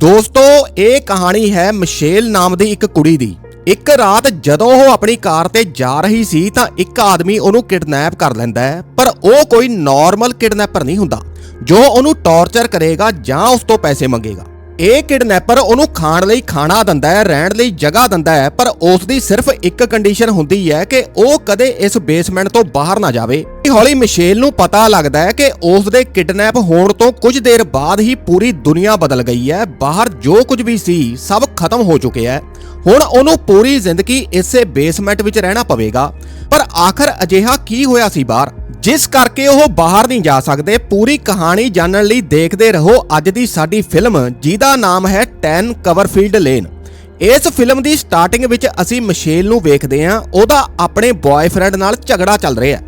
ਦੋਸਤੋ, ਇਹ ਕਹਾਣੀ ਹੈ ਮਿਸ਼ੇਲ ਨਾਮ ਦੀ ਇੱਕ ਕੁੜੀ ਦੀ। ਇੱਕ ਰਾਤ ਜਦੋਂ ਉਹ ਆਪਣੀ ਕਾਰ ਤੇ ਜਾ ਰਹੀ ਸੀ ਤਾਂ ਇੱਕ ਆਦਮੀ ਉਹਨੂੰ ਕਿਡਨੈਪ ਕਰ ਲੈਂਦਾ ਹੈ, ਪਰ ਉਹ ਕੋਈ ਨਾਰਮਲ ਕਿਡਨੈਪਰ ਨਹੀਂ ਹੁੰਦਾ। ਜੋ ਉਹਨੂੰ ਟੌਰਚਰ ਕਰੇਗਾ ਜਾਂ ਉਸ ਤੋਂ ਪੈਸੇ ਮੰਗੇਗਾ। ਇਹ ਕਿਡਨੈਪਰ ਉਹਨੂੰ ਖਾਣ ਲਈ ਖਾਣਾ ਦਿੰਦਾ ਹੈ, ਰਹਿਣ ਲਈ ਜਗ੍ਹਾ ਦਿੰਦਾ ਹੈ, ਪਰ ਉਸ ਦੀ ਸਿਰਫ ਇੱਕ ਕੰਡੀਸ਼ਨ ਹੁੰਦੀ ਹੈ ਕਿ ਉਹ ਕਦੇ ਇਸ ਬੇਸਮੈਂਟ ਤੋਂ ਬਾਹਰ ਨਾ ਜਾਵੇ। ਹੌਲੀ ਮਿਸ਼ੇਲ ਨੂੰ ਪਤਾ ਲੱਗਦਾ ਹੈ ਕਿ ਉਸ ਦੇ ਕਿਡਨੈਪ ਹੋਣ ਤੋਂ ਕੁਝ ਦੇਰ ਬਾਅਦ ਹੀ ਪੂਰੀ ਦੁਨੀਆ ਬਦਲ ਗਈ ਹੈ। ਬਾਹਰ ਜੋ ਕੁਝ ਵੀ ਸੀ, ਸਭ ਖਤਮ ਹੋ ਚੁੱਕਿਆ ਹੈ। ਹੁਣ ਉਹਨੂੰ ਪੂਰੀ ਜ਼ਿੰਦਗੀ ਇਸੇ ਬੇਸਮੈਂਟ ਵਿੱਚ ਰਹਿਣਾ ਪਵੇਗਾ। ਪਰ ਆਖਰ ਅਜਿਹਾ ਕੀ ਹੋਇਆ ਸੀ ਬਾਹਰ? ਜਿਸ ਕਰਕੇ ਉਹ ਬਾਹਰ ਨਹੀਂ ਜਾ ਸਕਦੇ, ਪੂਰੀ ਕਹਾਣੀ ਜਾਣਨ ਲਈ ਦੇਖਦੇ ਰਹੋ ਅੱਜ ਦੀ ਸਾਡੀ ਫਿਲਮ, ਜਿਹਦਾ ਨਾਮ ਹੈ 10 ਕਵਰਫੀਲਡ ਲੇਨ। ਇਸ ਫਿਲਮ ਦੀ ਸਟਾਰਟਿੰਗ ਵਿੱਚ ਅਸੀਂ ਮਿਸ਼ੇਲ ਨੂੰ ਵੇਖਦੇ ਹਾਂ, ਉਹਦਾ ਆਪਣੇ ਬॉयਫ੍ਰੈਂਡ ਨਾਲ ਝਗੜਾ ਚੱਲ ਰਿਹਾ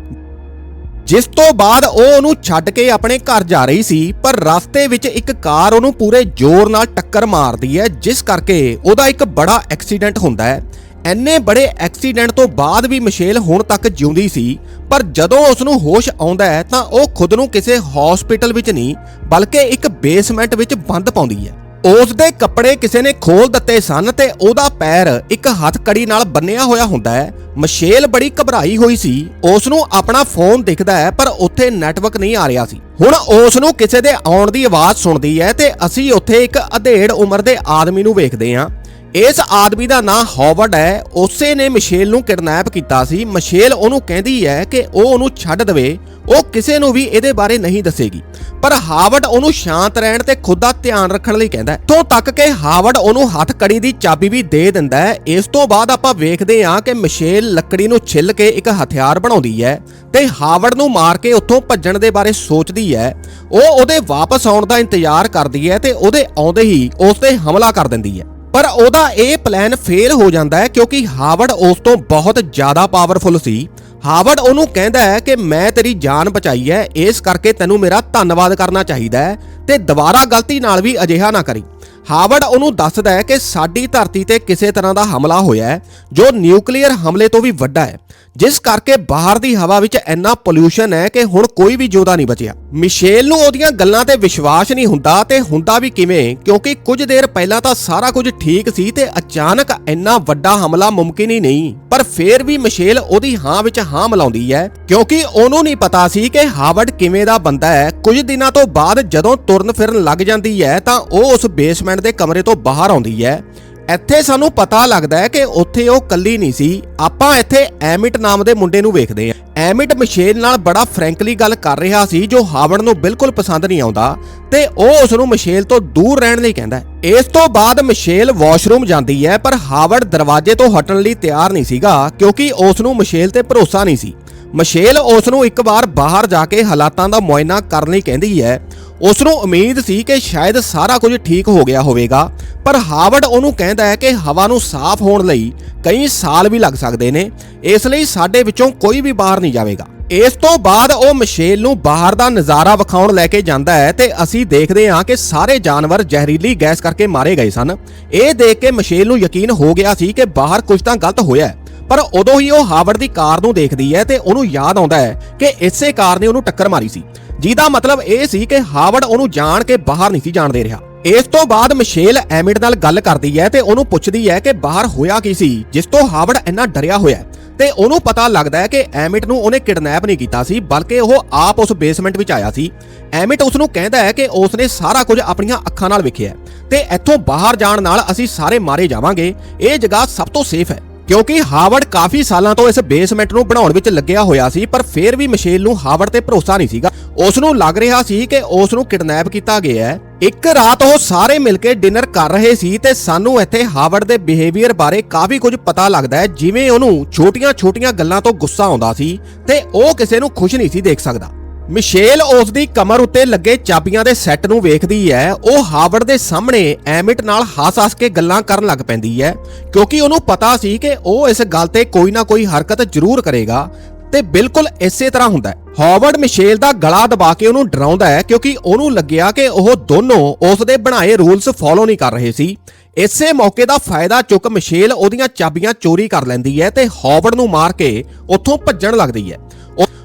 ਜਿਸ ਤੋਂ ਬਾਅਦ ਉਹ ਉਹਨੂੰ ਛੱਡ ਕੇ ਆਪਣੇ ਘਰ ਜਾ ਰਹੀ ਸੀ, ਪਰ ਰਸਤੇ ਵਿੱਚ ਇੱਕ ਕਾਰ ਉਹਨੂੰ ਪੂਰੇ ਜ਼ੋਰ ਨਾਲ ਟੱਕਰ ਮਾਰਦੀ ਹੈ, ਜਿਸ ਕਰਕੇ ਉਹਦਾ ਇੱਕ ਬੜਾ ਐਕਸੀਡੈਂਟ ਹੁੰਦਾ ਹੈ। ਐਨੇ ਬੜੇ ਐਕਸੀਡੈਂਟ ਤੋਂ ਬਾਅਦ ਵੀ ਮਿਸ਼ੇਲ ਹੁਣ ਤੱਕ ਜਿਉਂਦੀ ਸੀ, ਪਰ ਜਦੋਂ ਉਸ ਨੂੰ ਹੋਸ਼ ਆਉਂਦਾ ਹੈ ਤਾਂ ਉਹ ਖੁਦ ਨੂੰ ਕਿਸੇ ਹਸਪੀਟਲ ਵਿੱਚ ਨਹੀਂ, ਬਲਕਿ ਇੱਕ ਬੇਸਮੈਂਟ ਵਿੱਚ ਬੰਦ ਪਾਉਂਦੀ ਹੈ। ਉਸ ਦੇ ਕੱਪੜੇ ਕਿਸੇ ਨੇ ਖੋਲ ਦਿੱਤੇ ਸਨ ਤੇ ਉਹਦਾ ਪੈਰ ਇੱਕ ਹੱਥਕੜੀ ਨਾਲ ਬੰਨਿਆ ਹੋਇਆ ਹੁੰਦਾ ਹੈ। ਮਸ਼ੇਲ ਬੜੀ ਘਬਰਾਈ ਹੋਈ ਸੀ। ਉਸ ਨੂੰ ਆਪਣਾ ਫੋਨ ਦਿਖਦਾ ਹੈ, ਪਰ ਉੱਥੇ ਨੈਟਵਰਕ ਨਹੀਂ ਆ ਰਿਹਾ ਸੀ। ਹੁਣ ਉਸ ਨੂੰ ਕਿਸੇ ਦੇ ਆਉਣ ਦੀ ਆਵਾਜ਼ ਸੁਣਦੀ ਹੈ ਤੇ ਅਸੀਂ ਉੱਥੇ ਇੱਕ ਅਧੇੜ ਉਮਰ ਦੇ ਆਦਮੀ ਨੂੰ ਵੇਖਦੇ ਹਾਂ। ਇਸ ਆਦਮੀ ਦਾ ਨਾਂ ਹਾਵਰਡ ਹੈ। ਉਸੇ ਨੇ ਮਿਸ਼ੇਲ ਨੂੰ ਕਿਡਨੈਪ ਕੀਤਾ ਸੀ। ਮਿਸ਼ੇਲ ਉਹਨੂੰ ਕਹਿੰਦੀ ਹੈ ਕਿ ਉਹ ਉਹਨੂੰ ਛੱਡ ਦੇਵੇ। ਉਹ ਕਿਸੇ ਨੂੰ ਵੀ ਇਹਦੇ ਬਾਰੇ ਨਹੀਂ ਦੱਸੇਗੀ। ਪਰ ਹਾਵਰਡ ਉਹਨੂੰ ਸ਼ਾਂਤ ਰਹਿਣ ਤੇ ਖੁਦ ਦਾ ਧਿਆਨ ਰੱਖਣ ਲਈ ਕਹਿੰਦਾ ਹੈ। ਤੋਂ ਤੱਕ ਕਿ ਹਾਵਰਡ ਉਹਨੂੰ ਹੱਥ ਕੜੀ ਦੀ ਚਾਬੀ ਵੀ ਦੇ ਦਿੰਦਾ ਹੈ। ਇਸ ਤੋਂ ਬਾਅਦ ਆਪਾਂ ਵੇਖਦੇ ਹਾਂ ਕਿ ਮਿਸ਼ੇਲ ਲੱਕੜੀ ਨੂੰ ਛਿੱਲ ਕੇ ਇੱਕ ਹਥਿਆਰ ਬਣਾਉਂਦੀ ਹੈ ਤੇ ਹਾਵਰਡ ਨੂੰ ਮਾਰ ਕੇ ਉੱਥੋਂ ਭੱਜਣ ਦੇ ਬਾਰੇ ਸੋਚਦੀ ਹੈ। ਉਹ ਉਹਦੇ ਵਾਪਸ ਆਉਣ ਦਾ ਇੰਤਜ਼ਾਰ ਕਰਦੀ ਹੈ ਤੇ ਉਹਦੇ ਆਉਂਦੇ ਹੀ ਉਸ ਤੇ ਹਮਲਾ ਕਰ ਦਿੰਦੀ ਹੈ। ਪਰ ਉਹਦਾ ਇਹ ਪਲਾਨ ਫੇਲ ਹੋ ਜਾਂਦਾ ਹੈ ਕਿਉਂਕਿ ਹਾਵਰਡ ਉਸ ਤੋਂ ਬਹੁਤ ਜ਼ਿਆਦਾ ਪਾਵਰਫੁਲ ਸੀ। ਹਾਵਰਡ ਉਹਨੂੰ ਕਹਿੰਦਾ ਹੈ ਕਿ ਮੈਂ ਤੇਰੀ ਜਾਨ ਬਚਾਈ ਹੈ, ਇਸ ਕਰਕੇ ਤੈਨੂੰ ਮੇਰਾ ਧੰਨਵਾਦ ਕਰਨਾ ਚਾਹੀਦਾ ਹੈ ਤੇ ਦੁਬਾਰਾ ਗਲਤੀ ਨਾਲ ਵੀ ਅਜਿਹਾ ਨਾ ਕਰੀ। ਹਾਵਰਡ ਉਹਨੂੰ ਦੱਸਦਾ ਹੈ ਕਿ ਸਾਡੀ ਧਰਤੀ ਤੇ ਕਿਸੇ ਤਰ੍ਹਾਂ ਦਾ ਹਮਲਾ ਹੋਇਆ ਹੈ, ਜੋ ਨਿਊਕਲੀਅਰ ਹਮਲੇ ਤੋਂ ਵੀ ਵੱਡਾ ਹੈ। ਜਿਸ ਕਰਕੇ ਬਾਹਰ ਦੀ ਹਵਾ ਵਿੱਚ ਇੰਨਾ ਪੋਲਿਊਸ਼ਨ ਹੈ ਕਿ ਹੁਣ ਕੋਈ ਵੀ ਜੋਦਾ ਨਹੀਂ ਬਚਿਆ। ਮਿਸ਼ੇਲ ਨੂੰ ਉਹਦੀਆਂ ਗੱਲਾਂ ਤੇ ਵਿਸ਼ਵਾਸ ਨਹੀਂ ਹੁੰਦਾ ਤੇ ਹੁੰਦਾ ਵੀ ਕਿਵੇਂ? ਕਿਉਂਕਿ ਕੁਝ ਦੇਰ ਪਹਿਲਾਂ ਤਾਂ ਸਾਰਾ ਕੁਝ ਠੀਕ ਸੀ ਤੇ ਅਚਾਨਕ ਇੰਨਾ ਵੱਡਾ ਹਮਲਾ ਮੁਮਕਿਨ ਹੀ ਨਹੀਂ। ਪਰ ਫੇਰ ਵੀ ਮਿਸ਼ੇਲ ਉਹਦੀ ਹਾਂ ਵਿੱਚ ਹਾਂ ਮਿਲਾਉਂਦੀ ਹੈ, ਕਿਉਂਕਿ ਉਹਨੂੰ ਨਹੀਂ ਪਤਾ ਸੀ ਕਿ ਹਾਵਰਡ ਕਿਵੇਂ ਦਾ ਬੰਦਾ ਹੈ। ਕੁਝ ਦਿਨਾਂ ਤੋਂ ਬਾਅਦ ਜਦੋਂ ਤੁਰਨ ਫਿਰਨ ਲੱਗ ਜਾਂਦੀ ਹੈ ਤਾਂ ਉਹ ਉਸ ਬੇਸਮੈਂਟ ਦੇ ਕਮਰੇ ਤੋਂ ਬਾਹਰ ਆਉਂਦੀ ਹੈ। ਇੱਥੇ ਸਾਨੂੰ ਪਤਾ ਲੱਗਦਾ ਹੈ ਕਿ ਉੱਥੇ ਉਹ ਕੱਲੀ ਨਹੀਂ ਸੀ। ਆਪਾਂ ਇੱਥੇ ਐਮਿਟ ਨਾਮ ਦੇ ਮੁੰਡੇ ਨੂੰ ਵੇਖਦੇ ਹਾਂ। ਐਮਿਟ ਮਿਸ਼ੇਲ ਨਾਲ ਬੜਾ ਫ੍ਰੈਂਕਲੀ ਗੱਲ ਕਰ ਰਿਹਾ ਸੀ, ਜੋ ਹਾਵਰਡ ਨੂੰ ਬਿਲਕੁਲ ਪਸੰਦ ਨਹੀਂ ਆਉਂਦਾ ਤੇ ਉਹ ਉਸ ਨੂੰ ਮਿਸ਼ੇਲ ਤੋਂ ਦੂਰ ਰਹਿਣ ਲਈ ਕਹਿੰਦਾ ਹੈ। ਇਸ ਤੋਂ ਬਾਅਦ ਮਿਸ਼ੇਲ ਵਾਸ਼ਰੂਮ ਜਾਂਦੀ ਹੈ, ਪਰ ਹਾਵਰਡ ਦਰਵਾਜ਼ੇ ਤੋਂ ਹਟਣ ਲਈ ਤਿਆਰ ਨਹੀਂ ਸੀਗਾ, ਕਿਉਂਕਿ ਉਸ ਨੂੰ ਮਿਸ਼ੇਲ ਤੇ ਭਰੋਸਾ ਨਹੀਂ ਸੀ। ਮਿਸ਼ੇਲ ਉਸ ਨੂੰ ਇੱਕ ਵਾਰ ਬਾਹਰ ਜਾ ਕੇ ਹਾਲਾਤਾਂ ਦਾ ਮੁਆਇਨਾ ਕਰਨ ਲਈ ਕਹਿੰਦੀ ਹੈ ਉਸ ਨੂੰ ਉਮੀਦ ਸੀ ਕਿ ਸ਼ਾਇਦ ਸਾਰਾ ਕੁਝ ਠੀਕ ਹੋ ਗਿਆ ਹੋਵੇਗਾ, ਪਰ ਹਾਵਰਡ ਉਹਨੂੰ ਕਹਿੰਦਾ ਹੈ ਕਿ ਹਵਾ ਨੂੰ ਸਾਫ਼ ਹੋਣ ਲਈ ਕਈ ਸਾਲ ਵੀ ਲੱਗ ਸਕਦੇ ਨੇ, ਇਸ ਲਈ ਸਾਡੇ ਵਿੱਚੋਂ ਕੋਈ ਵੀ ਬਾਹਰ ਨਹੀਂ ਜਾਵੇਗਾ। ਇਸ ਤੋਂ ਬਾਅਦ ਉਹ ਮਿਸ਼ੇਲ ਨੂੰ ਬਾਹਰ ਦਾ ਨਜ਼ਾਰਾ ਵਿਖਾਉਣ ਲੈ ਕੇ ਜਾਂਦਾ ਹੈ ਤੇ ਅਸੀਂ ਦੇਖਦੇ ਹਾਂ ਕਿ ਸਾਰੇ ਜਾਨਵਰ ਜ਼ਹਿਰੀਲੀ ਗੈਸ ਕਰਕੇ ਮਾਰੇ ਗਏ ਸਨ। ਇਹ ਦੇਖ ਕੇ ਮਿਸ਼ੇਲ ਨੂੰ ਯਕੀਨ ਹੋ ਗਿਆ ਸੀ ਕਿ ਬਾਹਰ ਕੁਝ ਤਾਂ ਗਲਤ ਹੋਇਆ ਹੈ, ਪਰ ਉਦੋਂ ਹੀ ਉਹ ਹਾਵਰਡ ਦੀ ਕਾਰ ਨੂੰ ਦੇਖਦੀ ਹੈ ਤੇ ਉਹਨੂੰ ਯਾਦ ਆਉਂਦਾ ਹੈ ਕਿ ਇਸੇ ਕਾਰ ਨੇ ਉਹਨੂੰ ਟੱਕਰ ਮਾਰੀ ਸੀ। ਜਿਹਦਾ ਮਤਲਬ ਇਹ ਸੀ ਕਿ ਹਾਵਰਡ ਉਹਨੂੰ ਜਾਣ ਕੇ ਬਾਹਰ ਨਹੀਂ ਸੀ ਜਾਣ ਦੇ ਰਿਹਾ। ਇਸ ਤੋਂ ਬਾਅਦ ਮਿਸ਼ੇਲ ਐਮਿਟ ਨਾਲ ਗੱਲ ਕਰਦੀ ਹੈ ਤੇ ਉਹਨੂੰ ਪੁੱਛਦੀ ਹੈ ਕਿ ਬਾਹਰ ਹੋਇਆ ਕੀ ਸੀ, ਜਿਸ ਤੋਂ ਹਾਵਰਡ ਇੰਨਾ ਡਰਿਆ ਹੋਇਆ ਹੈ। ਤੇ ਉਹਨੂੰ ਪਤਾ ਲੱਗਦਾ ਹੈ ਕਿ ਐਮਿਟ ਨੂੰ ਉਹਨੇ ਕਿਡਨੈਪ ਨਹੀਂ ਕੀਤਾ ਸੀ, ਬਲਕਿ ਉਹ ਆਪ ਉਸ ਬੇਸਮੈਂਟ ਵਿੱਚ ਆਇਆ ਸੀ। ਐਮਿਟ ਉਸ ਨੂੰ ਕਹਿੰਦਾ ਹੈ ਕਿ ਉਸ ਨੇ ਸਾਰਾ ਕੁਝ ਆਪਣੀਆਂ ਅੱਖਾਂ ਨਾਲ ਵੇਖਿਆ ਤੇ ਇੱਥੋਂ ਬਾਹਰ ਜਾਣ ਨਾਲ ਅਸੀਂ ਸਾਰੇ ਮਾਰੇ ਜਾਵਾਂਗੇ। ਇਹ ਜਗ੍ਹਾ ਸਭ ਤੋਂ ਸੇਫ ਹੈ। ਕਿਉਂਕਿ ਹਾਵਰਡ ਕਾਫੀ ਸਾਲਾਂ ਤੋਂ ਇਸ ਬੇਸਮੈਂਟ ਨੂੰ ਬਣਾਉਣ ਵਿੱਚ ਲੱਗਿਆ ਹੋਇਆ ਸੀ, ਪਰ ਫੇਰ ਵੀ ਮਿਸ਼ੇਲ ਨੂੰ ਹਾਵਰਡ ਤੇ ਭਰੋਸਾ ਨਹੀਂ ਸੀਗਾ। ਉਸ ਨੂੰ ਲੱਗ ਰਿਹਾ ਸੀ ਕਿ ਉਸ ਨੂੰ ਕਿਡਨੈਪ ਕੀਤਾ ਗਿਆ ਹੈ। ਇੱਕ ਰਾਤ ਉਹ ਸਾਰੇ ਮਿਲ ਕੇ ਡਿਨਰ ਕਰ ਰਹੇ ਸੀ ਤੇ ਸਾਨੂੰ ਇੱਥੇ ਹਾਵਰਡ ਦੇ ਬਿਹੇਵੀਅਰ ਬਾਰੇ ਕਾਫੀ ਕੁਝ ਪਤਾ ਲੱਗਦਾ ਹੈ, ਜਿਵੇਂ ਉਹਨੂੰ ਛੋਟੀਆਂ-ਛੋਟੀਆਂ ਗੱਲਾਂ ਤੋਂ ਗੁੱਸਾ ਆਉਂਦਾ ਸੀ ਤੇ ਉਹ ਕਿਸੇ ਨੂੰ ਖੁਸ਼ ਨਹੀਂ ਸੀ ਦੇਖ ਸਕਦਾ। ਮਿਸ਼ੇਲ ਉਸ ਦੀ ਕਮਰ ਉੱਤੇ ਲੱਗੇ ਚਾਬੀਆਂ ਦੇ ਸੈੱਟ ਨੂੰ ਵੇਖਦੀ ਹੈ। ਉਹ ਹਾਰਵਰਡ ਦੇ ਸਾਹਮਣੇ ਐਮਿਟ ਨਾਲ ਹੱਸ-ਹੱਸ ਕੇ ਗੱਲਾਂ ਕਰਨ ਲੱਗ ਪੈਂਦੀ ਹੈ, ਕਿਉਂਕਿ ਉਹਨੂੰ ਪਤਾ ਸੀ ਕਿ ਉਹ ਇਸ ਗੱਲ ਤੇ ਕੋਈ ਨਾ ਕੋਈ ਹਰਕਤ ਜ਼ਰੂਰ ਕਰੇਗਾ ਤੇ ਬਿਲਕੁਲ ਇਸੇ ਤਰ੍ਹਾਂ ਹੁੰਦਾ ਹੈ। ਹਾਵਰਡ ਮਿਸ਼ੇਲ ਦਾ ਗਲਾ ਦਬਾ ਕੇ ਉਹਨੂੰ ਡਰਾਉਂਦਾ ਹੈ, ਕਿਉਂਕਿ ਉਹਨੂੰ ਲੱਗਿਆ ਕਿ ਉਹ ਦੋਨੋਂ ਉਸ ਦੇ ਬਣਾਏ ਰੂਲਸ ਫੋਲੋ ਨਹੀਂ ਕਰ ਰਹੇ ਸੀ। ਇਸੇ ਮੌਕੇ ਦਾ ਫਾਇਦਾ ਚੁੱਕ ਮਿਸ਼ੇਲ ਉਹਦੀਆਂ ਚਾਬੀਆਂ ਚੋਰੀ ਕਰ ਲੈਂਦੀ ਹੈ ਤੇ ਹਾਰਵਰਡ ਨੂੰ ਮਾਰ ਕੇ ਉੱਥੋਂ ਭੱਜਣ ਲੱਗਦੀ ਹੈ।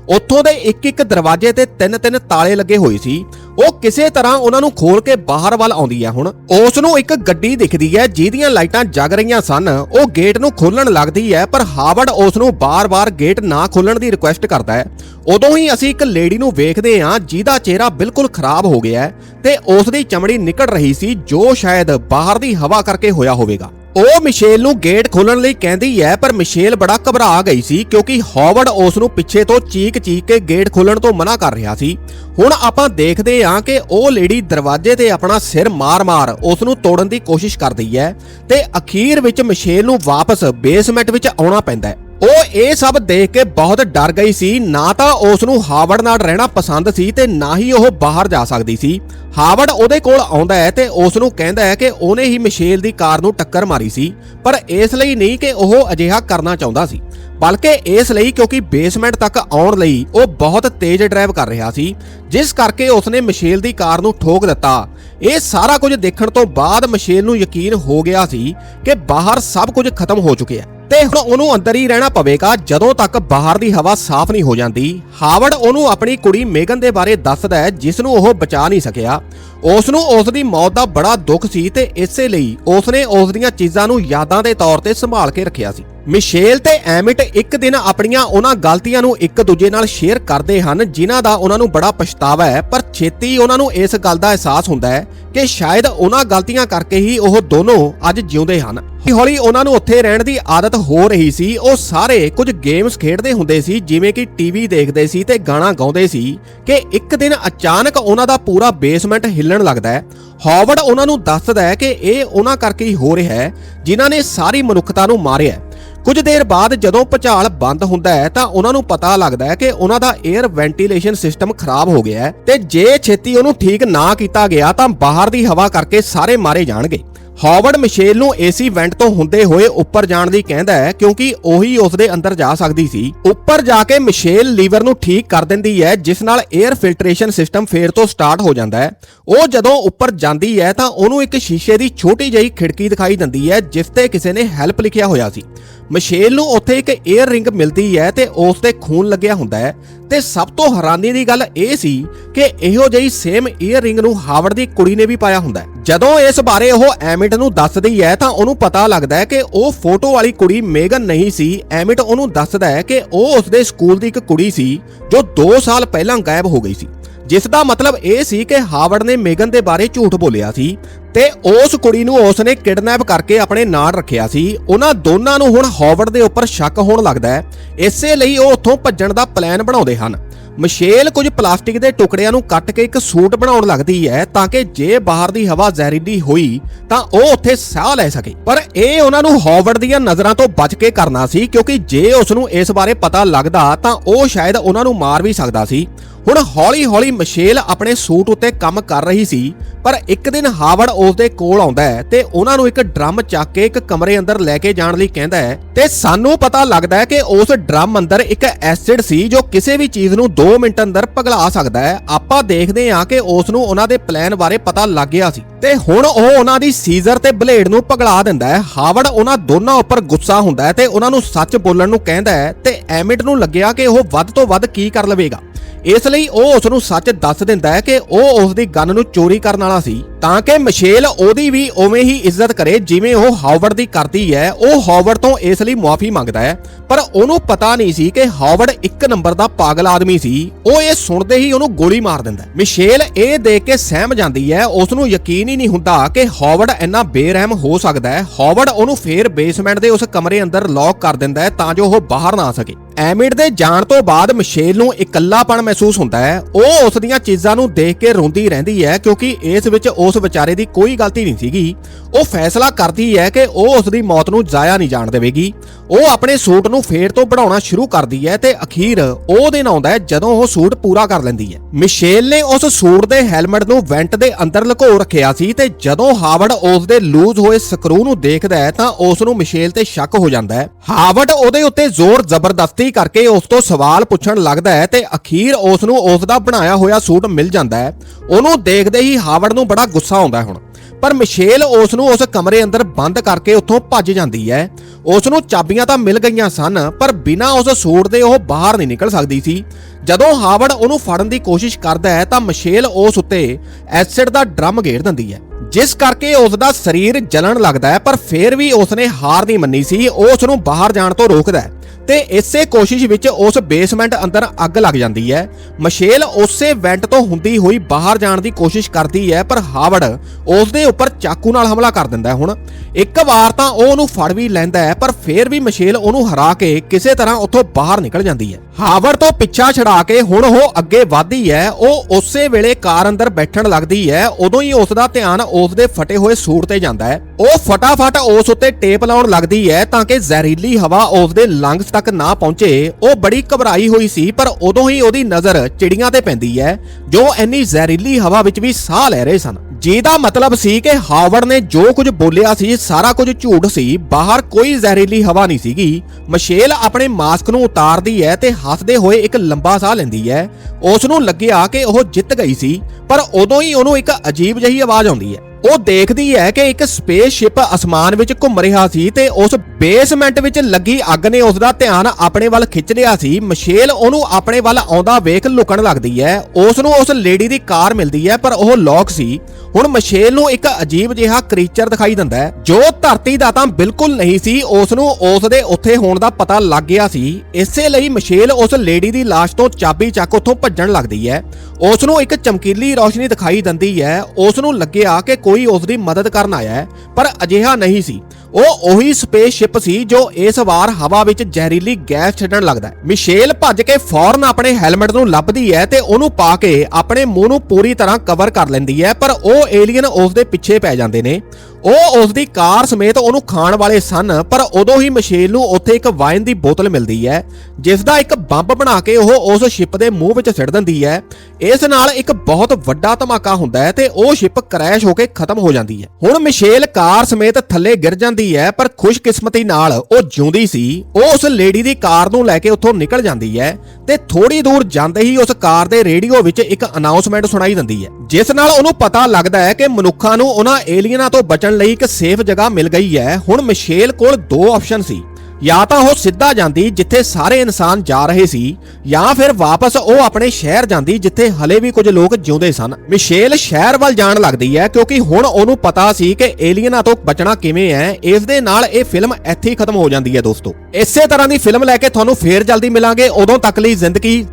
ਉੱਥੋਂ ਦੇ ਇੱਕ ਇੱਕ ਦਰਵਾਜ਼ੇ ਤੇ ਤਿੰਨ ਤਿੰਨ ਤਾਲੇ ਲੱਗੇ ਹੋਏ ਸੀ। ਉਹ ਕਿਸੇ ਤਰ੍ਹਾਂ ਉਹਨਾਂ ਨੂੰ ਖੋਲ ਕੇ ਬਾਹਰ ਵੱਲ ਆਉਂਦੀ ਹੈ ਹੁਣ। ਉਸ ਨੂੰ ਇੱਕ ਗੱਡੀ ਦਿਖਦੀ ਹੈ, ਜਿਹਦੀਆਂ ਲਾਈਟਾਂ ਜਗ ਰਹੀਆਂ ਸਨ। ਉਹ ਗੇਟ ਨੂੰ ਖੋਲਣ ਲੱਗਦੀ ਹੈ, ਪਰ ਹਾਵਰਡ ਉਸ ਨੂੰ ਬਾਰ-ਬਾਰ ਗੇਟ ਨਾ ਖੋਲਣ ਦੀ ਰਿਕੁਐਸਟ ਕਰਦਾ ਹੈ। ਉਦੋਂ ਹੀ ਅਸੀਂ ਇੱਕ ਲੇਡੀ ਨੂੰ ਵੇਖਦੇ ਹਾਂ, ਜਿਹਦਾ ਚਿਹਰਾ ਬਿਲਕੁਲ ਖਰਾਬ ਹੋ ਗਿਆ ਹੈ ਤੇ ਉਸ ਦੀ ਚਮੜੀ ਨਿਕਲ ਰਹੀ ਸੀ, ਜੋ ਸ਼ਾਇਦ ਬਾਹਰ ਦੀ ਹਵਾ ਕਰਕੇ ਹੋਇਆ ਹੋਵੇਗਾ। ਉਹ ਮਿਸ਼ੇਲ ਨੂੰ ਗੇਟ ਖੋਲਣ ਲਈ ਕਹਿੰਦੀ ਹੈ, ਪਰ ਮਿਸ਼ੇਲ ਬੜਾ ਘਬਰਾ ਗਈ ਸੀ ਕਿਉਂਕਿ ਹਾਵਰਡ ਉਸ ਨੂੰ ਪਿੱਛੇ ਤੋਂ ਚੀਕ-ਚੀਕ ਕੇ ਗੇਟ ਖੋਲਣ ਤੋਂ ਮਨਾ ਕਰ ਰਿਹਾ ਸੀ। ਹੁਣ ਆਪਾਂ ਦੇਖਦੇ ਹਾਂ ਕਿ ਉਹ ਲੇਡੀ ਦਰਵਾਜ਼ੇ ਤੇ ਆਪਣਾ ਸਿਰ ਮਾਰ-ਮਾਰ ਉਸ ਨੂੰ ਤੋੜਨ ਦੀ ਕੋਸ਼ਿਸ਼ ਕਰਦੀ ਹੈ ਤੇ ਅਖੀਰ ਵਿੱਚ ਮਿਸ਼ੇਲ ਨੂੰ ਵਾਪਸ ਬੇਸਮੈਂਟ ਵਿੱਚ ਆਉਣਾ ਪੈਂਦਾ ਹੈ। ਉਹ ਇਹ ਸਭ ਦੇਖ ਕੇ ਬਹੁਤ ਡਰ ਗਈ ਸੀ। ਨਾ ਤਾਂ ਉਸ ਨੂੰ ਹਾਵਰਡ ਨਾਲ ਰਹਿਣਾ ਪਸੰਦ ਸੀ ਤੇ ਨਾ ਹੀ ਉਹ ਬਾਹਰ ਜਾ ਸਕਦੀ ਸੀ। ਹਾਵਰਡ ਉਹਦੇ ਕੋਲ ਆਉਂਦਾ ਹੈ ਤੇ ਉਸ ਨੂੰ ਕਹਿੰਦਾ ਹੈ ਕਿ ਉਹਨੇ ਹੀ ਮਿਸ਼ੇਲ ਦੀ ਕਾਰ ਨੂੰ ਟੱਕਰ ਮਾਰੀ ਸੀ, ਪਰ ਇਸ ਲਈ ਨਹੀਂ ਕਿ ਉਹ ਅਜਿਹਾ ਕਰਨਾ ਚਾਹੁੰਦਾ ਸੀ। ਬਲਕਿ ਇਸ ਲਈ ਕਿਉਂਕਿ ਬੇਸਮੈਂਟ ਤੱਕ ਆਉਣ ਲਈ ਉਹ ਬਹੁਤ ਤੇਜ਼ ਡਰਾਈਵ ਕਰ ਰਿਹਾ ਸੀ, ਜਿਸ ਕਰਕੇ ਉਸਨੇ ਮਿਸ਼ੇਲ ਦੀ ਕਾਰ ਨੂੰ ਠੋਕ ਦਿੱਤਾ। ਇਹ ਸਾਰਾ ਕੁਝ ਦੇਖਣ ਤੋਂ ਬਾਅਦ ਮਿਸ਼ੇਲ ਨੂੰ ਯਕੀਨ ਹੋ ਗਿਆ ਸੀ ਕਿ ਬਾਹਰ ਸਭ ਕੁਝ ਖਤਮ ਹੋ ਚੁੱਕਿਆ ਹੈ। ਤੇ ਹੁਣ ਉਹਨੂੰ ਅੰਦਰ ਹੀ ਰਹਿਣਾ ਪਵੇਗਾ, ਜਦੋਂ ਤੱਕ ਬਾਹਰ ਦੀ ਹਵਾ ਸਾਫ਼ ਨਹੀਂ ਹੋ ਜਾਂਦੀ। ਹਾਵਰਡ ਉਹਨੂੰ ਆਪਣੀ ਕੁੜੀ ਮੇਗਨ ਦੇ ਬਾਰੇ ਦੱਸਦਾ ਹੈ ਜਿਸ ਨੂੰ ਉਹ ਬਚਾ ਨਹੀਂ ਸਕਿਆ। ਉਸ ਨੂੰ ਉਸ ਦੀ ਮੌਤ ਦਾ ਬੜਾ ਦੁੱਖ ਸੀ ਤੇ ਇਸੇ ਲਈ ਉਸ ਨੇ ਉਸ ਦੀਆਂ ਚੀਜ਼ਾਂ ਨੂੰ ਯਾਦਾਂ ਦੇ ਤੌਰ ਤੇ ਸੰਭਾਲ ਕੇ ਰੱਖਿਆ ਸੀ। ਮਿਸ਼ੇਲ ਤੇ ਐਮਿਟ ਇੱਕ ਦਿਨ ਆਪਣੀਆਂ ਉਹਨਾਂ ਗਲਤੀਆਂ ਨੂੰ ਇੱਕ ਦੂਜੇ ਨਾਲ ਸ਼ੇਅਰ ਕਰਦੇ ਹਨ, ਜਿਨ੍ਹਾਂ ਦਾ ਉਹਨਾਂ ਨੂੰ ਬੜਾ ਪਛਤਾਵਾ ਹੈ, ਪਰ ਛੇਤੀ ਉਹਨਾਂ ਨੂੰ ਇਸ ਗੱਲ ਦਾ ਅਹਿਸਾਸ ਹੁੰਦਾ ਹੈ ਕਿ ਸ਼ਾਇਦ ਉਹਨਾਂ ਗਲਤੀਆਂ ਕਰਕੇ ਹੀ ਉਹ ਦੋਨੋਂ ਅੱਜ ਜਿਉਂਦੇ ਹਨ। ਹੌਲੀ ਉਹਨਾਂ ਨੂੰ ਉੱਥੇ ਰਹਿਣ ਦੀ ਆਦਤ ਹੋ ਰਹੀ ਸੀ। ਉਹ ਸਾਰੇ ਕੁਝ ਗੇਮਸ ਖੇਡਦੇ ਹੁੰਦੇ ਸੀ, ਜਿਵੇਂ ਕਿ ਟੀਵੀ ਦੇਖਦੇ ਸੀ ਤੇ ਗਾਣਾ ਗਾਉਂਦੇ ਸੀ ਕਿ ਇੱਕ ਦਿਨ ਅਚਾਨਕ ਉਹਨਾਂ ਦਾ ਪੂਰਾ ਬੇਸਮੈਂਟ ਹਿੱਲਣ ਲੱਗਦਾ ਹੈ। ਹਾਵਰਡ ਉਹਨਾਂ ਨੂੰ ਦੱਸਦਾ ਹੈ ਕਿ ਇਹ ਉਹਨਾਂ ਕਰਕੇ ਹੀ ਹੋ ਰਿਹਾ ਹੈ, ਜਿਨ੍ਹਾਂ ਨੇ ਸਾਰੀ ਮਨੁੱਖਤਾ ਨੂੰ ਮਾਰਿਆ ਹੈ। ਕੁਝ ਦੇਰ ਬਾਅਦ ਜਦੋਂ ਭੁਚਾਲ ਬੰਦ ਹੁੰਦਾ ਹੈ, ਤਾਂ ਉਹਨਾਂ ਨੂੰ ਪਤਾ ਲੱਗਦਾ ਹੈ ਕਿ ਉਹਨਾਂ ਦਾ 에ਅਰ ਵੈਂਟੀਲੇਸ਼ਨ ਸਿਸਟਮ ਖਰਾਬ ਹੋ ਗਿਆ ਹੈ ਤੇ ਜੇ ਛੇਤੀ ਉਹਨੂੰ ਠੀਕ ਨਾ ਕੀਤਾ ਗਿਆ, ਤਾਂ ਬਾਹਰ ਦੀ ਹਵਾ ਕਰਕੇ ਸਾਰੇ ਮਾਰੇ ਜਾਣਗੇ। ਹਾਵਰਡ ਮਿਸ਼ੇਲ ਨੂੰ ਏਸੀ ਵੈਂਟ ਤੋਂ ਹੁੰਦੇ ਹੋਏ ਉੱਪਰ ਜਾਣ ਦੀ ਕਹਿੰਦਾ ਹੈ, ਕਿਉਂਕਿ ਉਹੀ ਉਸ ਦੇ ਅੰਦਰ ਜਾ ਸਕਦੀ ਸੀ। ਉੱਪਰ ਜਾ ਕੇ ਮਿਸ਼ੇਲ ਲੀਵਰ ਨੂੰ ਠੀਕ ਕਰ ਦਿੰਦੀ ਹੈ, ਜਿਸ ਨਾਲ 에ਅਰ ਫਿਲਟਰੇਸ਼ਨ ਸਿਸਟਮ ਫੇਰ ਤੋਂ ਸਟਾਰਟ ਹੋ ਜਾਂਦਾ ਹੈ। ਉਹ ਜਦੋਂ ਉੱਪਰ ਜਾਂਦੀ ਹੈ ਤਾਂ ਉਹਨੂੰ ਇੱਕ ਸ਼ੀਸ਼ੇ ਦੀ ਛੋਟੀ ਜਿਹੀ ਖਿੜਕੀ ਦਿਖਾਈ ਦਿੰਦੀ ਹੈ, ਜਿਸ ਤੇ ਕਿਸੇ ਨੇ ਹੈਲਪ ਲਿਖਿਆ ਹੋਇਆ ਸੀ। ਮਿਸ਼ੇਲ ਨੂੰ ਉੱਥੇ ਇੱਕ 에ਅਰ ਰਿੰਗ ਮਿਲਦੀ ਹੈ ਤੇ ਉਸ ਤੇ ਖੂਨ ਲੱਗਿਆ ਹੁੰਦਾ ਹੈ। ਤੇ ਸਭ ਤੋਂ ਹੈਰਾਨੀ ਦੀ ਗੱਲ ਇਹ ਸੀ ਕਿ ਇਹੋ ਜਿਹੀ ਸੇਮ 에ਅਰ ਰਿੰਗ ਨੂੰ ਹਾਵਰਡ ਦੀ ਕੁੜੀ ਨੇ ਵੀ ਪਾਇਆ ਹੁੰਦਾ ਹੈ। ਜਦੋਂ ਇਸ ਬਾਰੇ ਉਹ ਐਮਿਟ ਨੂੰ ਦੱਸਦੀ ਹੈ ਤਾਂ ਉਹਨੂੰ ਪਤਾ ਲੱਗਦਾ ਹੈ ਕਿ ਉਹ ਫੋਟੋ ਵਾਲੀ ਕੁੜੀ ਮੇਗਨ ਨਹੀਂ ਸੀ। ਐਮਿਟ ਉਹਨੂੰ ਦੱਸਦਾ ਹੈ ਕਿ ਉਹ ਉਸਦੇ ਸਕੂਲ ਦੀ ਇੱਕ ਕੁੜੀ ਸੀ ਜੋ 2 ਸਾਲ ਪਹਿਲਾਂ ਗਾਇਬ ਹੋ ਗਈ ਸੀ। ਜਿਸ ਦਾ ਮਤਲਬ ਇਹ ਸੀ ਕਿ ਹਾਵਰਡ ਨੇ ਮੇਗਨ ਦੇ ਬਾਰੇ ਝੂਠ ਬੋਲਿਆ ਸੀ ਤੇ ਉਸ ਕੁੜੀ ਨੂੰ ਉਸ ਨੇ ਕਿਡਨੈਪ ਕਰਕੇ ਆਪਣੇ ਨਾਲ ਰੱਖਿਆ ਸੀ। ਉਹਨਾਂ ਦੋਨਾਂ ਨੂੰ ਹੁਣ ਹਾਵਰਡ ਦੇ ਉੱਪਰ ਸ਼ੱਕ ਹੋਣ ਲੱਗਦਾ ਹੈ। ਇਸੇ ਲਈ ਉਹ ਉੱਥੋਂ ਭੱਜਣ ਦਾ ਪਲਾਨ ਬਣਾਉਂਦੇ ਹਨ। ਮਸ਼ੇਲ ਕੁਝ ਪਲਾਸਟਿਕ ਦੇ ਟੁਕੜਿਆਂ ਨੂੰ ਕੱਟ ਕੇ ਇੱਕ ਸੂਟ ਬਣਾਉਣ ਲੱਗਦੀ ਹੈ ਤਾਂ ਕਿ ਜੇ ਬਾਹਰ ਦੀ ਹਵਾ ਜ਼ਹਿਰੀਲੀ ਹੋਈ ਤਾਂ ਉਹ ਉੱਥੇ ਸਾਹ ਲੈ ਸਕੇ। ਪਰ ਇਹ ਉਹਨਾਂ ਨੂੰ ਹਾਵਰਡ ਦੀਆਂ ਨਜ਼ਰਾਂ ਤੋਂ ਬਚ ਕੇ ਕਰਨਾ ਸੀ ਕਿਉਂਕਿ ਜੇ ਉਸ ਨੂੰ ਇਸ ਬਾਰੇ ਪਤਾ ਲੱਗਦਾ ਤਾਂ ਉਹ ਸ਼ਾਇਦ ਉਹਨਾਂ ਨੂੰ ਮਾਰ ਵੀ ਸਕਦਾ ਸੀ। ਹੁਣ ਹੌਲੀ-ਹੌਲੀ ਮਸ਼ੇਲ ਆਪਣੇ ਸੂਟ ਉੱਤੇ ਕੰਮ ਕਰ ਰਹੀ ਸੀ, ਪਰ ਇੱਕ ਦਿਨ ਹਾਵਰਡ ਉਸ ਦੇ ਕੋਲ ਆਉਂਦਾ ਹੈ ਤੇ ਉਹਨਾਂ ਨੂੰ ਇੱਕ ਡਰਮ ਚੱਕ ਕੇ ਇੱਕ ਕਮਰੇ ਅੰਦਰ ਲੈ ਕੇ ਜਾਣ ਲਈ ਕਹਿੰਦਾ ਹੈ। ਤੇ ਸਾਨੂੰ ਪਤਾ ਲੱਗਦਾ ਹੈ ਕਿ ਉਸ ਡਰਮ ਅੰਦਰ ਇੱਕ ਐਸਿਡ ਸੀ ਜੋ ਕਿਸੇ ਵੀ ਚੀਜ਼ ਨੂੰ 2 ਮਿੰਟ ਅੰਦਰ ਪਿਘਲਾ ਸਕਦਾ ਹੈ। ਆਪਾਂ ਦੇਖਦੇ ਹਾਂ ਕਿ ਉਸ ਨੂੰ ਉਹਨਾਂ ਦੇ ਪਲਾਨ ਬਾਰੇ ਪਤਾ ਲੱਗ ਗਿਆ ਸੀ। ਤੇ ਹੁਣ ਉਹ ਉਹਨਾਂ ਦੀ ਸੀਜ਼ਰ ਤੇ ਬਲੇਡ ਨੂੰ ਪਿਘਲਾ ਦਿੰਦਾ ਹੈ। ਹਾਵਰਡ ਉਹਨਾਂ ਦੋਨਾਂ ਉੱਪਰ ਗੁੱਸਾ ਹੁੰਦਾ ਹੈ ਤੇ ਉਹਨਾਂ ਨੂੰ ਸੱਚ ਬੋਲਣ ਨੂੰ ਕਹਿੰਦਾ ਹੈ ਤੇ ਐਮਿਟ ਨੂੰ ਲੱਗਿਆ ਕਿ ਉਹ ਵੱਧ ਤੋਂ ਵੱਧ ਕੀ ਕਰ ਲਵੇਗਾ। ਇਸ ਲਈ ਉਹ ਉਸ ਨੂੰ ਸੱਚ ਦੱਸ ਦਿੰਦਾ ਹੈ ਕਿ ਉਹ ਉਸ ਦੀ ਗਨ ਨੂੰ ਚੋਰੀ ਕਰਨ ਵਾਲਾ ਸੀ। ਤਾਂ ਕਿ ਮਿਸ਼ੇਲ ਉਹਦੀ ਵੀ ਉਵੇਂ ਹੀ ਇੱਜ਼ਤ ਕਰੇ, ਜਿਵੇਂ ਉਹ ਹਾਵਰਡ ਦੀ ਕਰਦੀ ਹੈ। ਉਹ ਹਾਵਰਡ ਤੋਂ ਇਸ ਲਈ ਮੁਆਫੀ ਮੰਗਦਾ ਹੈ। ਪਰ ਉਹਨੂੰ ਪਤਾ ਨਹੀਂ ਸੀ ਕਿ ਹਾਵਰਡ ਇੱਕ ਨੰਬਰ ਦਾ ਪਾਗਲ ਆਦਮੀ ਸੀ। ਉਹ ਇਹ ਸੁਣਦੇ ਹੀ ਉਹਨੂੰ ਗੋਲੀ ਮਾਰ ਦਿੰਦਾ ਮਿਸ਼ੇਲ ਇਹ ਦੇਖ ਕੇ ਸਹਿਮ ਜਾਂਦੀ ਹੈ। ਉਸ ਨੂੰ ਯਕੀਨ ਹੀ ਨਹੀਂ ਹੁੰਦਾ ਕਿ ਹਾਵਰਡ ਇੰਨਾ ਬੇਰਹਿਮ ਹੋ ਸਕਦਾ ਹੈ। ਹਾਵਰਡ ਉਹਨੂੰ ਫੇਰ ਬੇਸਮੈਂਟ ਦੇ ਉਸ ਕਮਰੇ ਅੰਦਰ ਲੌਕ ਕਰ ਦਿੰਦਾ ਹੈ ਤਾਂ ਜੋ ਉਹ ਬਾਹਰ ਨਾ ਆ ਸਕੇ। ਐਮਿਡ ਦੇ ਜਾਣ ਤੋਂ ਬਾਅਦ ਮਿਸ਼ੇਲ ਨੂੰ ਇਕੱਲਾਪਣ ਮਹਿਸੂਸ ਹੁੰਦਾ ਹੈ। ਉਹ ਉਸ ਦੀਆਂ ਚੀਜ਼ਾਂ ਨੂੰ ਦੇਖ ਕੇ ਰੋਂਦੀ ਰਹਿੰਦੀ ਹੈ ਕਿਉਂਕਿ ਇਸ ਵਿੱਚ ਉਸ ਵਿਚਾਰੇ ਦੀ ਕੋਈ ਗਲਤੀ ਨਹੀਂ ਸੀਗੀ। ਉਹ ਫੈਸਲਾ ਕਰਦੀ ਹੈ ਕਿ ਉਹ ਉਸ ਦੀ ਮੌਤ ਨੂੰ ਜ਼ਾਇਆ ਨਹੀਂ ਜਾਣ ਦੇਵੇਗੀ। ਉਹ ਆਪਣੇ ਸੂਟ ਨੂੰ ਫੇਰ ਤੋਂ ਬਣਾਉਣਾ ਸ਼ੁਰੂ ਕਰਦੀ ਹੈ ਤੇ ਅਖੀਰ ਉਹ ਦਿਨ ਆਉਂਦਾ ਹੈ ਜਦੋਂ ਉਹ ਸੂਟ ਪੂਰਾ ਕਰ ਲੈਂਦੀ ਹੈ। ਮਿਸ਼ੇਲ ਨੇ ਉਸ ਸੂਟ ਦੇ ਹੈਲਮਟ ਨੂੰ ਵੈਂਟ ਦੇ ਅੰਦਰ ਲੁਕੋ ਰੱਖਿਆ ਸੀ ਤੇ ਜਦੋਂ ਹਾਵਰਡ ਉਸ ਦੇ ਲੂਜ਼ ਹੋਏ ਸਕਰੂ ਨੂੰ ਦੇਖਦਾ ਹੈ ਤਾਂ ਉਸ ਨੂੰ ਮਿਸ਼ੇਲ ਤੇ ਸ਼ੱਕ ਹੋ ਜਾਂਦਾ ਹੈ। ਹਾਵਰਡ ਉਹਦੇ ਉੱਤੇ ਜ਼ੋਰ ਜ਼ਬਰਦਸਤੀ ਕਰਕੇ ਉਸ ਤੋਂ ਸਵਾਲ ਪੁੱਛਣ ਲੱਗਦਾ ਹੈ ਤੇ ਅਖੀਰ ਉਸ ਨੂੰ ਉਸ ਦਾ ਬਣਾਇਆ ਹੋਇਆ ਸੂਟ ਮਿਲ ਜਾਂਦਾ ਹੈ। ਉਹਨੂੰ ਦੇਖਦੇ ਹੀ ਹਾਵਰਡ ਨੂੰ ਬੜਾ ਗੁੱਸਾ ਆਉਂਦਾ ਹੁਣ। ਪਰ ਮਿਸ਼ੇਲ ਉਸ ਨੂੰ ਉਸ ਕਮਰੇ ਅੰਦਰ ਬੰਦ ਕਰਕੇ ਉੱਥੋਂ ਭੱਜ ਜਾਂਦੀ ਹੈ। ਉਸ ਨੂੰ ਚਾਬੀਆਂ ਤਾਂ ਮਿਲ ਗਈਆਂ ਸਨ, ਪਰ ਬਿਨਾਂ ਉਸ ਸੂਟ ਦੇ ਉਹ ਬਾਹਰ ਨਹੀਂ ਨਿਕਲ ਸਕਦੀ ਸੀ। ਜਦੋਂ ਹਾਵਰਡ ਉਹਨੂੰ ਫੜਨ ਦੀ ਕੋਸ਼ਿਸ਼ ਕਰਦਾ ਹੈ, ਤਾਂ ਮਿਸ਼ੇਲ ਉਸ ਉੱਤੇ ਐਸਿਡ ਦਾ ਡਰਮ ਘੇਰ ਦਿੰਦੀ ਹੈ। ਜਿਸ ਕਰਕੇ ਉਸ ਦਾ ਸਰੀਰ ਜਲਣ ਲੱਗਦਾ ਹੈ, ਪਰ ਫਿਰ ਵੀ ਉਸ ਨੇ ਹਾਰ ਨਹੀਂ ਮੰਨੀ ਸੀ। ਉਹ ਉਸ ਨੂੰ ਬਾਹਰ ਜਾਣ ਤੋਂ ਰੋਕਦਾ ਹੈ। ਤੇ ਇਸੇ ਕੋਸ਼ਿਸ਼ ਵਿੱਚ ਉਸ ਬੇਸਮੈਂਟ ਅੰਦਰ ਅੱਗ ਲੱਗ ਜਾਂਦੀ ਹੈ। ਮਸ਼ੇਲ ਉਸੇ ਵੈਂਟ ਤੋਂ ਹੁੰਦੀ ਹੋਈ ਬਾਹਰ ਜਾਣ ਦੀ ਕੋਸ਼ਿਸ਼ ਕਰਦੀ ਹੈ, ਪਰ ਹਾਵਰਡ ਉਸ ਦੇ ਉੱਪਰ ਚਾਕੂ ਨਾਲ ਹਮਲਾ ਕਰ ਦਿੰਦਾ ਹੈ ਹੁਣ। ਇੱਕ ਵਾਰ ਤਾਂ ਉਹ ਉਹਨੂੰ ਫੜ ਵੀ ਲੈਂਦਾ ਹੈ, ਪਰ ਫਿਰ ਵੀ ਮਸ਼ੇਲ ਉਹਨੂੰ ਹਰਾ ਕੇ ਕਿਸੇ ਤਰ੍ਹਾਂ ਉੱਥੋਂ ਬਾਹਰ ਨਿਕਲ ਜਾਂਦੀ ਹੈ। ਹਾਵਰਡ ਤੋਂ ਪਿੱਛਾ ਛਡਾ ਕੇ ਹੁਣ ਉਹ ਅੱਗੇ ਵਧਦੀ ਹੈ, ਉਹ ਉਸੇ ਵੇਲੇ ਕਾਰ ਅੰਦਰ ਬੈਠਣ ਲੱਗਦੀ ਹੈ, ਉਦੋਂ ਹੀ ਉਸ ਦਾ ਧਿਆਨ ਉਸ ਦੇ ਫਟੇ ਹੋਏ ਸੂਟ ਤੇ ਜਾਂਦਾ ਹੈ। ਉਹ ਫਟਾਫਟ ਉਸ ਉੱਤੇ ਟੇਪ ਲਾਉਣ ਲੱਗਦੀ ਹੈ ਤਾਂ ਕਿ ਜ਼ਹਿਰੀਲੀ ਹਵਾ ਉਸ ਦੇ ਲੰਗਸ ਤੱਕ ਨਾ ਪਹੁੰਚੇ, ਉਹ ਬੜੀ ਘਬਰਾਈ ਹੋਈ ਸੀ, ਪਰ ਉਦੋਂ ਹੀ ਉਹਦੀ ਨਜ਼ਰ ਚਿੜੀਆਂ ਤੇ ਪੈਂਦੀ ਹੈ, ਜੋ ਇੰਨੀ ਜ਼ਹਿਰੀਲੀ ਹਵਾ ਵਿੱਚ ਵੀ ਸਾਹ ਲੈ ਰਹੇ ਸਨ। ਜਿਹਦਾ ਮਤਲਬ ਸੀ ਕਿ ਹਾਵਰਡ ਨੇ ਜੋ ਕੁਝ ਬੋਲਿਆ ਸੀ, ਸਾਰਾ ਕੁਝ ਝੂਠ ਸੀ, ਬਾਹਰ ਕੋਈ ਜ਼ਹਿਰੀਲੀ ਹਵਾ ਨਹੀਂ ਸੀਗੀ। ਮਸ਼ੇਲ ਆਪਣੇ ਮਾਸਕ ਨੂੰ ਉਤਾਰਦੀ ਹੈ ਤੇ ਹੱਸਦੇ ਹੋਏ ਇੱਕ ਲੰਬਾ ਸਾਹ ਲੈਂਦੀ ਹੈ। ਉਸ ਨੂੰ ਲੱਗਿਆ ਕਿ ਉਹ ਜਿੱਤ ਗਈ ਸੀ, ਪਰ ਉਦੋਂ ਹੀ ਉਹਨੂੰ ਇੱਕ ਅਜੀਬ ਜਿਹੀ ਆਵਾਜ਼ ਆਉਂਦੀ ਹੈ। ਉਹ ਦੇਖਦੀ ਹੈ ਕਿ ਇੱਕ ਸਪੇਸ ਸ਼ਿਪ ਅਸਮਾਨ ਵਿੱਚ ਘੁੰਮ ਰਿਹਾ ਸੀ ਤੇ ਉਸ ਬੇਸਮੈਂਟ ਵਿੱਚ ਲੱਗੀ ਅੱਗ ਨੇ ਉਸ ਦਾ ਧਿਆਨ ਆਪਣੇ ਵੱਲ ਖਿੱਚ ਲਿਆ ਸੀ। ਮਸ਼ੇਲ ਉਹਨੂੰ ਆਪਣੇ ਵੱਲ ਆਉਂਦਾ ਵੇਖ ਲੁਕਣ ਲੱਗਦੀ ਹੈ। ਉਸ ਨੂੰ ਉਸ ਲੇਡੀ ਦੀ ਕਾਰ ਮਿਲਦੀ ਹੈ, ਪਰ ਉਹ ਲੌਕ ਸੀ। ਹੁਣ ਮਸ਼ੇਲ ਨੂੰ ਇੱਕ ਅਜੀਬ ਜਿਹਾ ਕ੍ਰੀਚਰ ਦਿਖਾਈ ਦਿੰਦਾ ਹੈ, ਜੋ ਧਰਤੀ ਦਾ ਤਾਂ ਬਿਲਕੁਲ ਨਹੀਂ ਸੀ ਉਸ ਨੂੰ ਉਸ ਦੇ ਉੱਥੇ ਹੋਣ ਦਾ ਪਤਾ ਲੱਗ ਗਿਆ ਸੀ। ਇਸੇ ਲਈ ਮਸ਼ੇਲ ਉਸ ਲੇਡੀ ਦੀ ਲਾਸ਼ ਤੋਂ ਚਾਬੀ ਚੱਕ ਉੱਥੋਂ ਭੱਜਣ ਲੱਗਦੀ ਹੈ। ਉਸ ਨੂੰ ਇੱਕ ਚਮਕੀਲੀ ਰੋਸ਼ਨੀ ਦਿਖਾਈ ਦਿੰਦੀ ਹੈ। ਉਸ ਨੂੰ ਲੱਗਿਆ ਕਿ ਕੋਈ ਉਸ ਦੀ ਮਦਦ ਕਰਨ ਆਇਆ ਹੈ ਪਰ ਅਜਿਹਾ ਨਹੀਂ ਸੀ। ਉਹ ਉਹੀ ਸਪੇਸ ਸ਼ਿਪ ਸੀ ਜੋ ਇਸ ਵਾਰ ਹਵਾ ਵਿੱਚ ਜ਼ਹਿਰੀਲੀ ਗੈਸ ਛੱਡਣ ਲੱਗਦਾ ਹੈ। ਮਿਸ਼ੇਲ ਭੱਜ ਕੇ ਫੌਰਨ ਆਪਣੇ ਹੈਲਮਟ ਨੂੰ ਲੱਭਦੀ ਹੈ ਤੇ ਉਹਨੂੰ ਪਾ ਕੇ ਆਪਣੇ ਮੂੰਹ ਨੂੰ ਪੂਰੀ ਤਰ੍ਹਾਂ ਕਵਰ ਕਰ ਲੈਂਦੀ ਹੈ, ਪਰ ਉਹ ਏਲੀਅਨ ਉਸ ਦੇ ਪਿੱਛੇ ਪੈ ਜਾਂਦੇ ਨੇ। ਉਹ ਉਸ ਦੀ ਕਾਰ ਸਮੇਤ ਉਹਨੂੰ ਖਾਣ ਵਾਲੇ ਸਨ, ਪਰ ਉਦੋਂ ਹੀ ਮਸ਼ੇਲ ਨੂੰ ਉੱਥੇ ਇੱਕ ਵਾਈਨ ਦੀ ਬੋਤਲ ਮਿਲਦੀ ਹੈ, ਜਿਸ ਦਾ ਇੱਕ ਬੰਬ ਬਣਾ ਕੇ ਉਹ ਉਸ ਸ਼ਿਪ ਦੇ ਮੂੰਹ ਵਿੱਚ ਸਿੱਟ ਦਿੰਦੀ ਹੈ। ਇਸ ਨਾਲ ਇੱਕ ਬਹੁਤ ਵੱਡਾ ਧਮਾਕਾ ਹੁੰਦਾ ਹੈ ਤੇ ਉਹ ਸ਼ਿਪ ਕ੍ਰੈਸ਼ ਹੋ ਕੇ ਖਤਮ ਹੋ ਜਾਂਦੀ ਹੈ। ਹੁਣ ਮਿਸ਼ੇਲ ਕਾਰ ਸਮੇਤ ਥੱਲੇ ਗਿਰ ਜਾਂਦੀ ਹੈ, ਪਰ ਖੁਸ਼ਕਿਸਮਤੀ ਨਾਲ ਉਹ ਜਿਉਂਦੀ ਸੀ। ਉਹ ਉਸ ਲੇਡੀ ਦੀ ਕਾਰ ਨੂੰ ਲੈ ਕੇ ਉੱਥੋਂ ਨਿਕਲ ਜਾਂਦੀ ਹੈ ਤੇ ਥੋੜੀ ਦੂਰ ਜਾਂਦੇ ਹੀ ਉਸ ਕਾਰ ਦੇ ਰੇਡੀਓ ਵਿੱਚ ਇੱਕ ਅਨਾਉਂਸਮੈਂਟ ਸੁਣਾਈ ਦਿੰਦੀ ਹੈ। ਜਿਸ ਨਾਲ ਉਹਨੂੰ ਪਤਾ ਲੱਗਦਾ ਹੈ ਕਿ ਮਨੁੱਖਾਂ ਨੂੰ ਉਹਨਾਂ ਏਲੀਅਨਾਂ ਤੋਂ ਬਚਣ ਲਈ ਇੱਕ ਸੇਫ ਜਗ੍ਹਾ ਮਿਲ ਗਈ ਹੈ। ਹੁਣ ਮਿਸ਼ੇਲ ਕੋਲ ਦੋ ਆਪਸ਼ਨ ਸੀ। ਜਾਂ ਤਾਂ ਉਹ ਸਿੱਧਾ ਜਾਂਦੀ ਜਿੱਥੇ ਸਾਰੇ ਇਨਸਾਨ ਜਾ ਰਹੇ ਸੀ, ਜਾਂ ਫਿਰ ਵਾਪਸ ਉਹ ਆਪਣੇ ਸ਼ਹਿਰ ਜਾਂਦੀ ਜਿੱਥੇ ਹਲੇ ਵੀ ਕੁਝ ਲੋਕ ਜਿਉਂਦੇ ਸਨ। ਮਿਸ਼ੇਲ ਸ਼ਹਿਰ ਵੱਲ ਜਾਣ ਲੱਗਦੀ ਹੈ ਕਿਉਂਕਿ ਹੁਣ ਉਹਨੂੰ ਪਤਾ ਸੀ ਕਿ ਏਲੀਅਨਾਂ ਤੋਂ ਬਚਣਾ ਕਿਵੇਂ ਹੈ, ਇਸ ਦੇ ਨਾਲ ਇਹ ਫਿਲਮ ਇੱਥੇ ਹੀ ਖਤਮ ਹੋ ਜਾਂਦੀ ਹੈ ਦੋਸਤੋ। ਇਸੇ ਤਰ੍ਹਾਂ ਦੀ ਫਿਲਮ ਲੈ ਕੇ ਤੁਹਾਨੂੰ ਫੇਰ ਜਲਦੀ ਮਿਲਾਂਗੇ। ਉਦੋਂ ਤੱਕ ਲਈ ਜ਼ਿੰਦਗੀ